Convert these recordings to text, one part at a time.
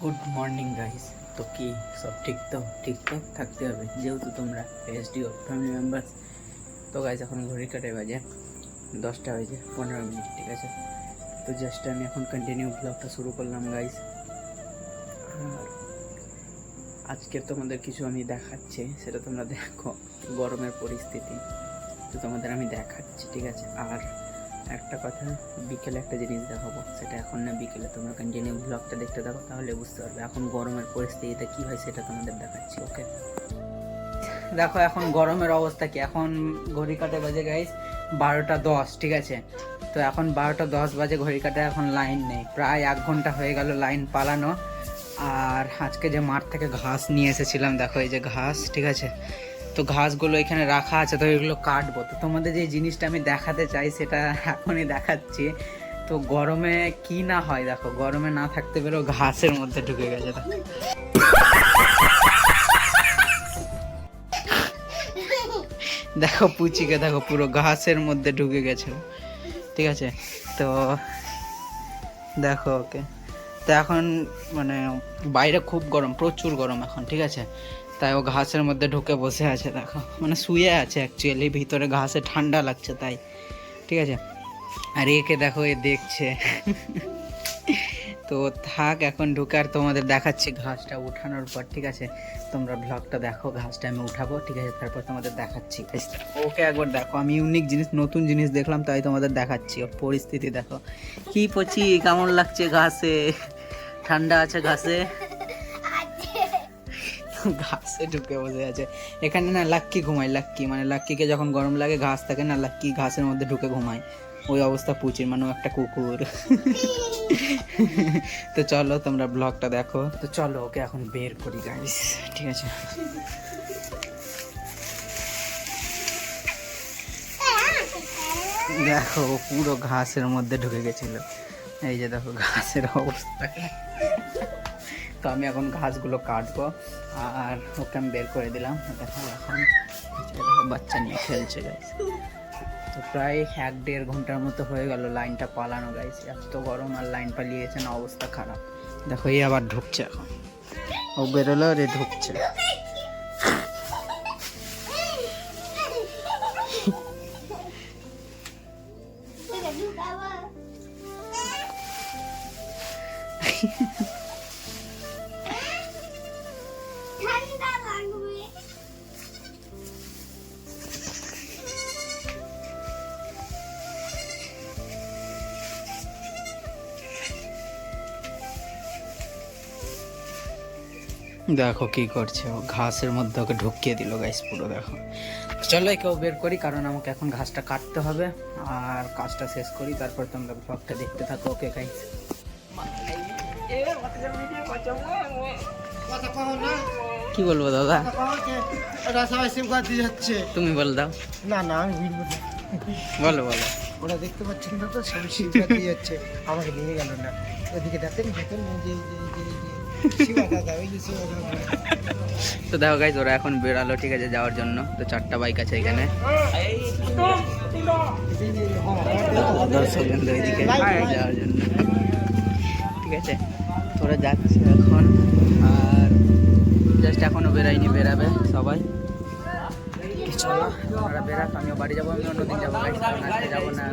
Good morning guys তো কি, সব ঠিক তো? ঠিকঠাক থাকতে হবে, যেহেতু তোমরা এসডিও ফ্যামিলি মেম্বার্স তো গাইস এখন ঘড়ি কাটে বাজে দশটা হয়েছে পনেরো মিনিট, ঠিক আছে? তো জাস্ট আমি এখন কন্টিনিউ ব্লগটা শুরু করলাম গাইস আজকে তোমাদের কিছু আমি দেখাচ্ছি, সেটা তোমরা দেখো, গরমের পরিস্থিতি। তো তোমাদের আমি দেখাচ্ছি, ঠিক আছে? আর একটা কথা, বিকেলে একটা জিনিস দেখাবো, সেটা এখন না, বিকেলে। তোমরা কন্টিনিউ ব্লগটা দেখতে থাকো, তাহলে বুঝতে পারবে। এখন গরমের পরিস্থিতিতে কী হয় সেটা তোমাদের দেখাচ্ছি ওকে দেখো এখন গরমের অবস্থা কি? এখন ঘড়ি কাটে বাজে গাইস বারোটা দশ, ঠিক আছে? তো এখন বারোটা দশ বাজে ঘড়ি কাটে এখন লাইন নেই। প্রায় এক ঘণ্টা হয়ে গেল লাইন পালানো। আর আজকে যে মাঠ থেকে ঘাস নিয়ে এসেছিলাম, দেখো এই যে ঘাস, ঠিক আছে? তো ঘাসগুলো এখানে রাখা আছে, তো এগুলো কাটবো। তো তোমাদের যে জিনিসটা আমি দেখাতে চাই, সেটা এখনই দেখাচ্ছি। তো গরমে কি না হয়, দেখো, গরমে না থাকতে পেরেও ঘাসের মধ্যে ঢুকে গেছে, দেখো। পুচিকে, দেখো, পুরো ঘাসের মধ্যে ঢুকে গেছে। ঠিক আছে? তো দেখো ওকে। তো এখন মানে বাইরে খুব গরম, প্রচুর গরম এখন, ঠিক আছে? তাই ও ঘাসের মধ্যে ঢুকে বসে আছে, দেখো। মানে শুয়ে আছে অ্যাকচুয়ালি ভিতরে ঘাসে ঠান্ডা লাগছে তাই। ঠিক আছে? আর একে দেখো, এ দেখছে। তো থাক, এখন ঢুকে আর তোমাদের দেখাচ্ছি ঘাসটা উঠানোর পর, ঠিক আছে? তোমরা ব্লগটা দেখো, ঘাসটা আমি উঠাবো, ঠিক আছে? তারপর তোমাদের দেখাচ্ছি। ওকে একবার দেখো, আমি ইউনিক জিনিস, নতুন জিনিস দেখলাম, তাই তোমাদের দেখাচ্ছি। ওর পরিস্থিতি দেখো। কি পচি, কেমন লাগছে ঘাসে? ঠান্ডা আছে ঘাসে? ঘাসে ঢুকে বসে আছে এখানে না লাক্কি ঘুমায়, লাক্কি। মানে লাক্কিকে যখন গরম লাগে ঘাস থাকে না, লাক্কি ঘাসের মধ্যে ঢুকে ঘুমায়। ওই অবস্থা পুচির মানে একটা কুকুর। তো চলো, তোমরা ব্লগটা দেখো। তো চলো, ওকে এখন বের করি গাইস ঠিক আছে? দেখো পুরো ঘাসের মধ্যে ঢুকে গেছিল। এই যে দেখো, ঘাসের অবস্থা। তো আমি এখন ঘাসগুলো কাটবো আর ওকে আমি বের করে দিলাম। দেখো এখন বাচ্চা নিয়ে খেলছে গাইস তো প্রায় এক দেড় ঘণ্টার মতো হয়ে গেল লাইনটা পালানো গাইছে এত গরম আর লাইন পালিয়ে গেছে না অবস্থা খারাপ। দেখো এই আবার ঢুকছে এখন। ও বেরোলো রে ঢুকছে। ঠান্ডা দেখো কি করছে ও। ঘাসের মধ্যে ওকে ঢুকিয়ে দিল গাইস পুরো দেখো। চলো একেও বের করি, কারণ আমাকে এখন ঘাসটা কাটতে হবে। আর কাজটা শেষ করি, তারপর তোমরা ব্লগটা দেখতে থাকো ওকে গাইস কি বলব, দাদা? সবাই সিম দিয়ে যাচ্ছে তুমি বল দাও। না না আমি বুঝব না বলো বলো। ওরা দেখতে পাচ্ছেন না তো সবাই সিম কার্ড দিয়ে যাচ্ছে। আমাকে নিয়ে গেল না। ওদিকে দেখেন দেখেন যে তো দেখো গাইজ ওরা এখন বেরালো, ঠিক আছে, যাওয়ার জন্য। তো চারটা বাইক আছে এখানে। যাওয়ার জন্য। ঠিক আছে, তোরা যাচ্ছে এখন, আর জাস্ট এখনও বেরাইনি বেরাবে সবাই। আমিও বাড়ি যাব, আমি অন্যদিন যাব গাইজ যাব না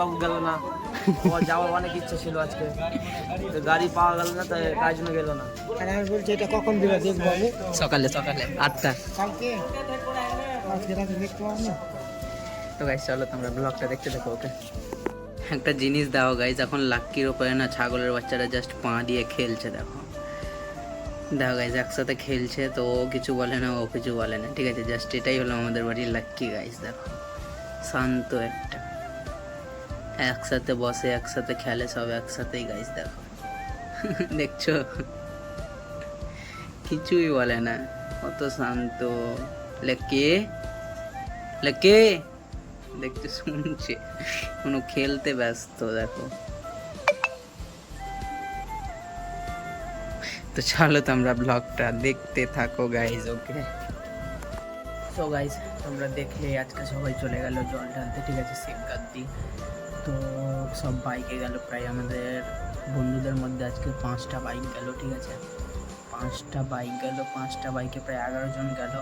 বাবু না। ওর যাওয়ার অনেক ইচ্ছে ছিল আজকে। তো গাড়ি পাওয়া গেল না তাই তাই জন্য গেল না। আর আমি বলছি এটা কখন দিবে? দেখব আমি। সকালে সকালে আটটা। কালকে? আজকে রাতে দেখতে পাবো না। তো গাইজ চলো তোমরা ব্লগটা দেখতে থাকো ওকে একটা জিনিস দাও গাইজ এখন লাক্কির ওপরে না ছাগলের বাচ্চারা জাস্ট পা দিয়ে খেলছে দেখো। দেখো গাইজ একসাথে খেলছে তো ও কিছু বলে না ও কিছু বলে না ঠিক আছে? জাস্ট এটাই হলো আমাদের বাড়ির লাক্কি গাইজ দেখো। শান্ত একটা। একসাথে বসে, একসাথে খেলে, সব একসাথেই গাইজ দেখো। দেখছ? কিছুই বলে না। কত শান্ত। লেকে? লেকে? দেখতে শুনছে। কোনো খেলতে ব্যস্ত, দেখো। তো চলো তোমরা ব্লগটা দেখতে থাকো গাইজ ওকে সো গাইজ তোমরা দেখলে আজকে সবাই চলে গেল জল ঢালতে, ঠিক আছে সিম কাট দিয়ে তো সব বাইকে গেল প্রায় আমাদের বন্ধুদের মধ্যে আজকে পাঁচটা বাইক গেল, ঠিক আছে। পাঁচটা বাইক গেল, পাঁচটা বাইকে প্রায় এগারো জন গেল।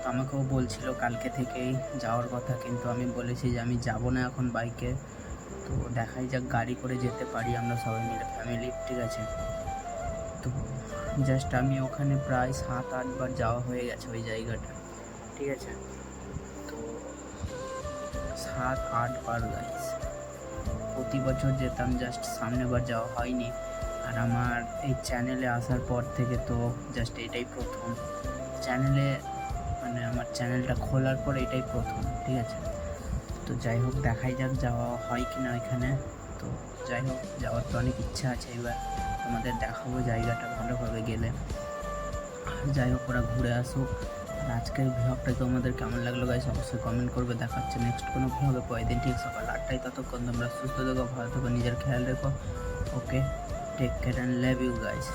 তো আমাকেও বলছিল কালকে থেকেই যাওয়ার কথা, কিন্তু আমি বলেছি যে আমি যাব না এখন বাইকে। তো দেখাই যাক, গাড়ি করে যেতে পারি আমরা সবাই মিলে ফ্যামিলি ঠিক আছে। তো জাস্ট আমি ওখানে প্রায় সাত, আটবার যাওয়া হয়ে গেছে ওই জায়গাটা, ঠিক আছে। সাত আটবার গাইস প্রতি বছর যেতাম জাস্ট সামনেবার যাওয়া হয়নি। আর আমার এই চ্যানেলে আসার পর থেকে তো জাস্ট এটাই প্রথম। চ্যানেলে মানে আমার চ্যানেলটা খোলার পর এটাই প্রথম, ঠিক আছে? তো যাই হোক, দেখাই যাক যাওয়া হয় কি না ওইখানে। তো যাই হোক, যাওয়ার তো অনেক ইচ্ছা আছে এবার। তোমাদের দেখাবো জায়গাটা ভালোভাবে গেলে। আর যাই হোক, ওরা ঘুরে আসুক। আজকের ভ্লগটা তোমাদের কেমন লাগল গাইস অবশ্যই কমেন্ট করবে। দেখাচ্ছে নেক্সট কোনো ভ্লগে পরের ঠিক সকাল আটটায়। ততক্ষণ তোমরা সুস্থ থেকো, ভালো থেকো, নিজের খেয়াল রেখো। Okay take care and love you guys